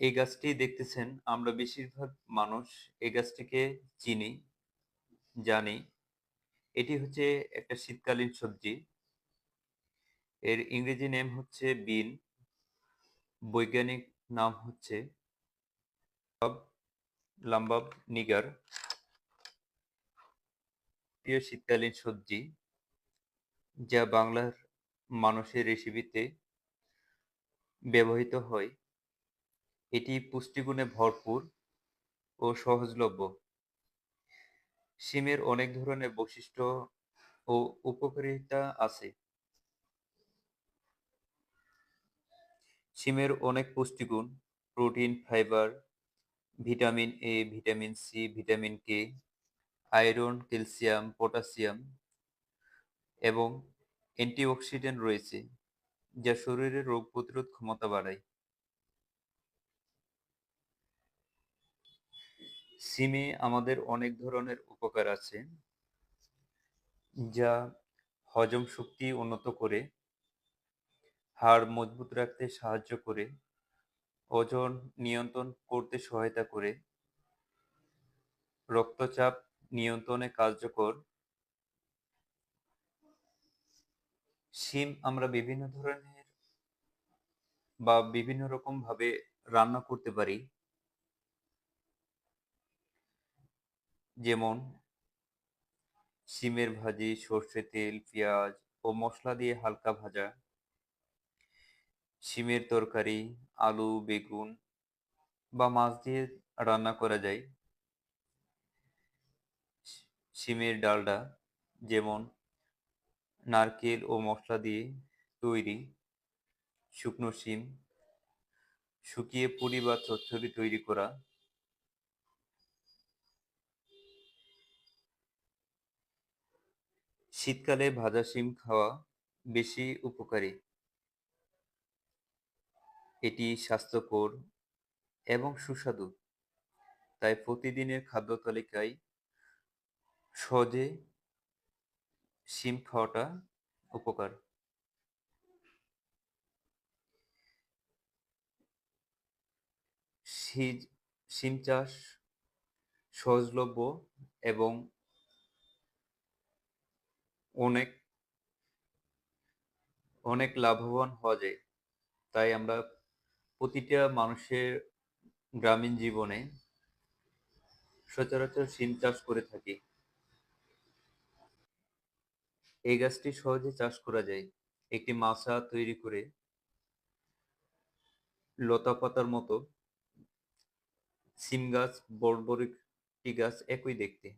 এই গাছটি দেখতেছেন আমরা বেশিরভাগ মানুষ এই গাছটিকে চিনি, জানি। এটি হচ্ছে একটা শীতকালীন সবজি। এর ইংরেজি নেম হচ্ছে বিন। বৈজ্ঞানিক নাম হচ্ছে লাম্বাব নিগার। প্রিয় শীতকালীন সবজি যা বাংলার মানুষের রেসিপিতে ব্যবহৃত হয়। এটি পুষ্টিগুণে ভরপুর ও সহজলভ্য। সিমের অনেক ধরনের বৈশিষ্ট্য ও উপকারিতা আছে। সিমের অনেক পুষ্টিগুণ, protein, fibre, vitamin A, vitamin C, vitamin K, iron, calcium, potassium এবং অ্যান্টিঅক্সিডেন্ট রয়েছে, যা শরীরের রোগ প্রতিরোধ ক্ষমতা বাড়ায়। সিমে আমাদের অনেক ধরনের উপকার আছে যা হজম শক্তি উন্নত করে, হাড় মজবুত রাখতে সাহায্য করে, ওজন নিয়ন্ত্রণ করতে সহায়তা করে, রক্তচাপ নিয়ন্ত্রণে কার্যকর। সিম আমরা বিভিন্ন ধরনের বা বিভিন্ন রকম ভাবে রান্না করতে পারি। যেমন সিমের ভাজি, সর্ষে তেল, পেঁয়াজ ও মশলা দিয়ে হালকা ভাজা। সিমের তরকারি, আলু, বেগুন বা মাছ দিয়ে রান্না করা যায়। সিমের ডালডা যেমন নারকেল ও মশলা দিয়ে তৈরি শুকনো শিম, শুকিয়ে পুরি বা চচ্চড়ি তৈরি করা। শীতকালে ভাজা শিম খাওয়া বেশি উপকারী। এটি স্বাস্থ্যকর এবং সুস্বাদু, তাই প্রতিদিনের খাদ্য তালিকায় সহজে শিম খাওয়াটা উপকার। সিজ শিম চাষ সহজলভ্য এবং অনেক অনেক লাভবান হওয়া যায়। তাই আমরা প্রতিটা মানুষের গ্রামীণ জীবনে সচরাচর সিম চাষ করে থাকি। এই গাছটি সহজে চাষ করা যায়। একটি মাছা তৈরি করে লতাপাতার মতো সিম গাছ, বরবরটি গাছ একই দেখতে।